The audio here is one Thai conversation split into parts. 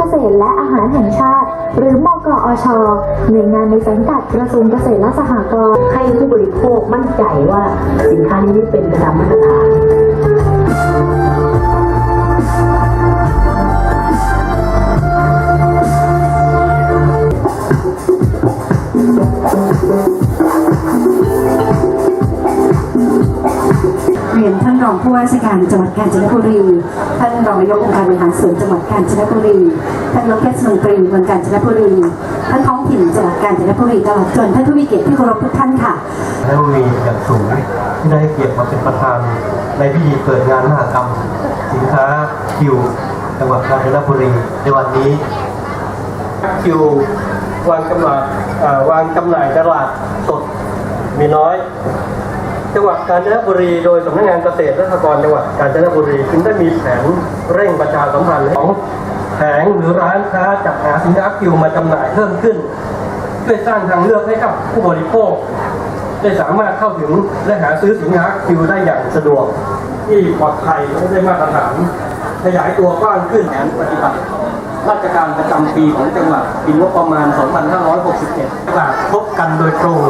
เกษตรและอาหารแห่งชาติ หรือมกอชหน่วยงานในสังกัดกระทรวงเกษตรและสหกรณ์ให้ผู้บริโภคมั่นใจว่าสินค้านี้เป็นระดับมาตรฐาน รองผู้ว่าราชการจังหวัดกาญจนบุรี ท่านรองนายกองค์การบริหารส่วนจังหวัดกาญจนบุรี ท่านนายกเทศมนตรีเมืองกาญจนบุรี ท่านท้องถิ่นจังหวัดกาญจนบุรีตลอดจนท่านผู้มีเกียรติที่เคารพทุกท่านค่ะและมีอย่างสูงที่ได้เกียรติมาเป็นประธานในพิธีเปิดงานมหกรรม สินค้าคิวจังหวัดกาญจนบุรีในวันนี้คิววางจำหน่ายวางจำหน่ายตลาดสดมีน้อย จังหวัดกาญจนบุรีโดยสำนักงานเกษตรและสหกรณ์จังหวัดกาญจนบุรีจึงได้มีแผนเร่งประชาสัมพันธ์ของแผงหรือร้านค้าจัดหาสินค้าคิวมาจำหน่ายเพิ่มขึ้นเพื่อสร้างทางเลือกให้กับผู้บริโภค ได้สามารถเข้าถึงและหาซื้อสินค้าคิวได้อย่างสะดวก ที่ปลอดภัยและได้มาตรฐานขยายตัวกว้างขึ้นแผนปฏิบัติราชการประจำปีของจังหวัดปีงบประมาณ 2561ตลาดพบกันโดยตรง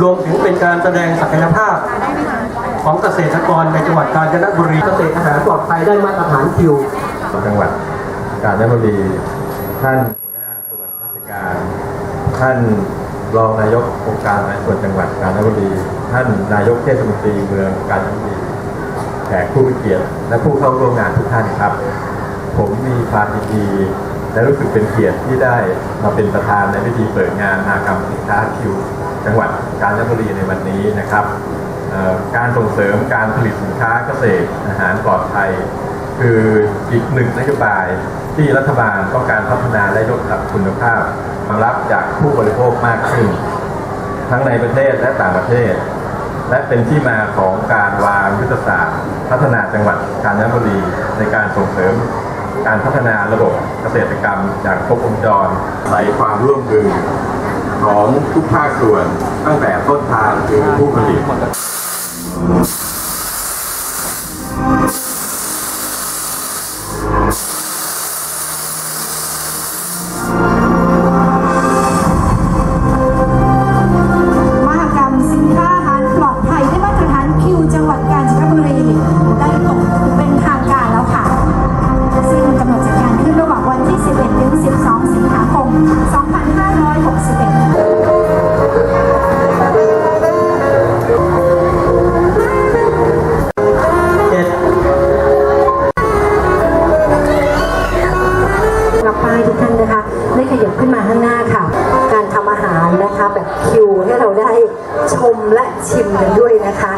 รวมถึงเป็นการแสดงศักยภาพ ของเกษตรกรในจังหวัดกาญจนบุรีเกษตรอาหารปลอดภัยได้มาตรฐานคิวจังหวัดกาญจนบุรีท่านหัวหน้าส่วนราชการ ท่านรองนายกองค์การบริหารส่วนจังหวัดกาญจนบุรีท่านนายกเทศมนตรีเมืองกาญจนบุรีแขกผู้มีเกียรติและผู้เข้าร่วมงานทุกท่านครับ ผมมีความยินดีและรู้สึกเป็นเกียรติที่ได้มาเป็นประธานในพิธีเปิดงานมหากรรมสินค้าคิว จังหวัดกาญจนบุรีในวันนี้นะครับการส่งเสริมการผลิตสินค้าเกษตรอาหารปลอดภัย คืออีกหนึ่งนโยบายที่รัฐบาลต้องการพัฒนาและยกระดับคุณภาพความรับจากผู้บริโภคมากขึ้น ทั้งในประเทศและต่างประเทศ และเป็นที่มาของการวางยุทธศาสตร์ พัฒนาจังหวัดกาญจนบุรีในการส่งเสริมการพัฒนาระบบเกษตรกรรมอย่างครบวงจรใส่ความร่วมมือ ของทุกภาคส่วน ตั้งแต่ต้นทางถึงผู้ผลิต มาข้างหน้าค่ะ การทำอาหารนะคะแบบคิวให้เราได้ชมและชิมกันด้วยนะคะ